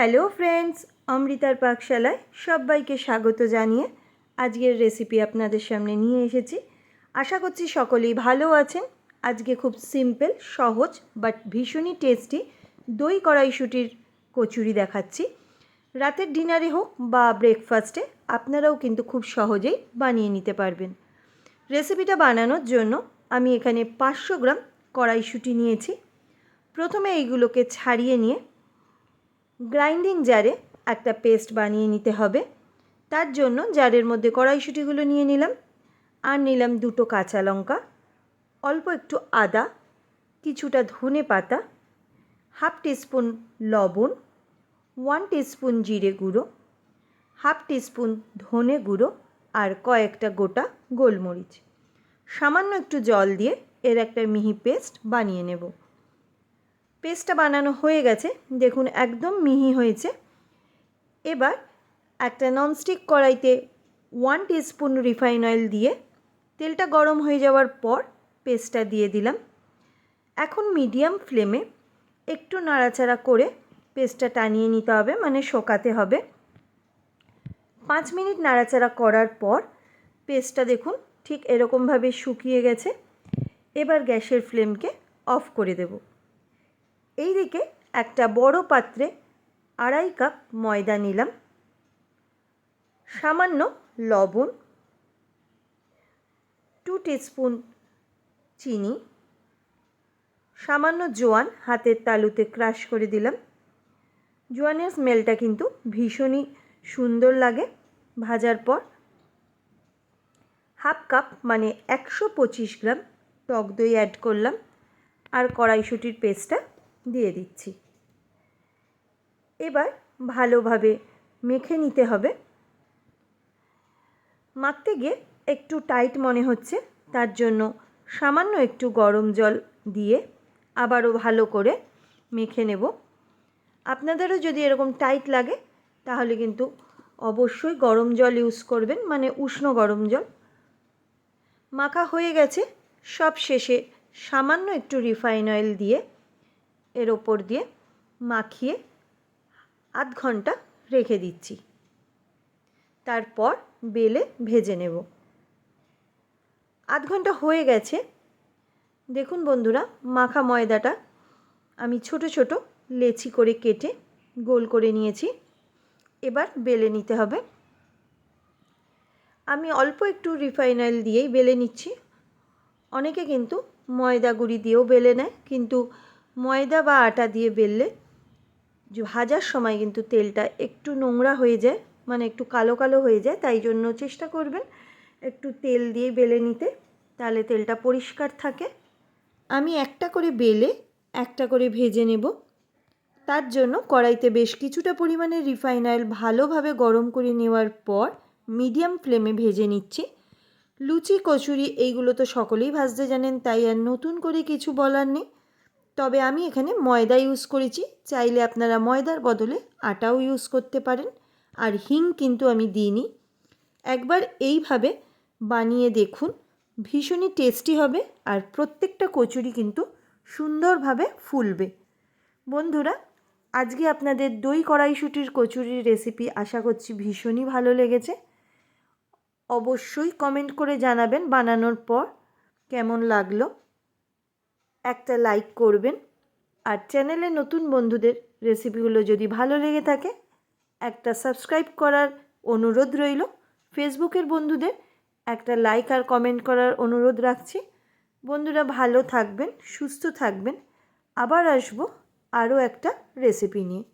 Hello friends, অমৃতার পাকশালায় সবাইকে স্বাগত জানিয়ে আজকের রেসিপি আপনাদের সামনে নিয়ে এসেছি। আশা করছি সকলেই ভালো আছেন। আজকে খুব সিম্পল সহজ বাট ভীষণই টেস্টি দই কড়াইশুটির কচুরি দেখাচ্ছি। রাতের ডিনারে হোক বা ব্রেকফাস্টে আপনারাও কিন্তু খুব সহজেই বানিয়ে নিতে পারবেন। রেসিপিটা বানানোর জন্য আমি এখানে পাঁচশো গ্রাম কড়াইশুঁটি নিয়েছি। প্রথমে এইগুলোকে ছাড়িয়ে নিয়ে গ্রাইন্ডিং জারে একটা পেস্ট বানিয়ে নিতে হবে। তার জন্য জারের মধ্যে কড়াইশুঁটিগুলো নিয়ে নিলাম। আর নিলাম দুটো কাঁচা লঙ্কা, অল্প একটু আদা, কিছুটা ধনে পাতা, হাফ টিস্পুন লবণ, ওয়ান টিস্পুন জিরে গুঁড়ো, হাফ টিস্পুন ধনে গুঁড়ো আর কয়েকটা গোটা গোলমরিচ। সামান্য একটু জল দিয়ে এর একটা মিহি পেস্ট বানিয়ে নেব। পেস্টটা বানানো হয়ে গেছে। দেখুন, একদম মিহি হয়েছে। এবার একটা ননস্টিক কড়াইতে ওয়ান টিস্পুন রিফাইন অয়েল দিয়ে তেলটা গরম হয়ে যাওয়ার পর পেস্টটা দিয়ে দিলাম। এখন মিডিয়াম ফ্লেমে একটু নাড়াচাড়া করে পেস্টটা টানিয়ে নিতে হবে মানে শোকাতে হবে। পাঁচ মিনিট নাড়াচাড়া করার পর পেস্টটা দেখুন, ঠিক এরকমভাবে শুকিয়ে গেছে। এবার গ্যাসের ফ্লেমকে অফ করে দেব। এই দিকে একটা বড় পাত্রে আড়াই কাপ ময়দা নিলাম, সামান্য লবণ টু টিস্পুন চিনি, সামান্য জোয়ান হাতের তালুতে ক্রাশ করে দিলাম। জোয়ানের স্মেলটা কিন্তু ভীষণই সুন্দর লাগে ভাজার পর। হাফ কাপ মানে একশো পঁচিশ গ্রাম টক দই অ্যাড করলাম, আর কড়াইশুটির পেস্টটা দিয়ে দিচ্ছি। এবার ভালোভাবে মেখে নিতে হবে। মাখতে গিয়ে একটু টাইট মনে হচ্ছে, তার জন্য সামান্য একটু গরম জল দিয়ে আবারও ভালো করে মেখে নেব। আপনাদেরও যদি এরকম টাইট লাগে, তাহলে কিন্তু অবশ্যই গরম জল ইউজ করবেন মানে উষ্ণ গরম জল। মাখা হয়ে গেছে, সব শেষে সামান্য একটু রিফাইন অয়েল দিয়ে এর ওপর দিয়ে মাখিয়ে আধ ঘণ্টা রেখে দিচ্ছি। তারপর বেলে ভেজে নেব। আধ ঘণ্টা হয়ে গেছে। দেখুন বন্ধুরা, মাখা ময়দাটা আমি ছোট ছোট লেচি করে কেটে গোল করে নিয়েছি। এবার বেলে নিতে হবে। আমি অল্প একটু রিফাইন অয়েল দিয়েই বেলে নিচ্ছি। অনেকে কিন্তু ময়দা গুঁড়ি দিয়েও বেলে নেয়, কিন্তু ময়দা বা আটা দিয়ে বেললে ভাজার সময় কিন্তু তেলটা একটু নোংরা হয়ে যায় মানে একটু কালো কালো হয়ে যায়, তাই জন্য চেষ্টা করবেন একটু তেল দিয়ে বেলে নিতে, তাহলে তেলটা পরিষ্কার থাকে। আমি একটা করে বেলে একটা করে ভেজে নেব। তার জন্য কড়াইতে বেশ কিছুটা পরিমাণে রিফাইন অয়েল ভালোভাবে গরম করে নেওয়ার পর মিডিয়াম ফ্লেমে ভেজে নিচ্ছি। লুচি, কচুরি, এইগুলো তো সকলেই ভাজতে জানেন, তাই আর নতুন করে কিছু বলার নেই। তবে আমি এখানে ময়দা ইউজ করেছি। চাইলে আপনারা ময়দার বদলে আটাও ইউজ করতে পারেন। আর হিং কিন্তু আমি দিইনি। একবার এইভাবে বানিয়ে দেখুন, ভীষণই টেস্টি হবে আর প্রত্যেকটা কচুরি কিন্তু সুন্দরভাবে ফুলবে। বন্ধুরা, আজকে আপনাদের দই কড়াইশুটির কচুরির রেসিপি আশা করছি ভীষণই ভালো লেগেছে। অবশ্যই কমেন্ট করে জানাবেন বানানোর পর কেমন লাগল। একটা লাইক করবেন। আর চ্যানেলে নতুন বন্ধুদের রেসিপিগুলো যদি ভালো লেগে থাকে, একটা সাবস্ক্রাইব করার অনুরোধ রইল। ফেসবুকের বন্ধুদের একটা লাইক আর কমেন্ট করার অনুরোধ রাখছি। বন্ধুরা ভালো থাকবেন, সুস্থ থাকবেন। আবার আসব আরও একটা রেসিপি নিয়ে।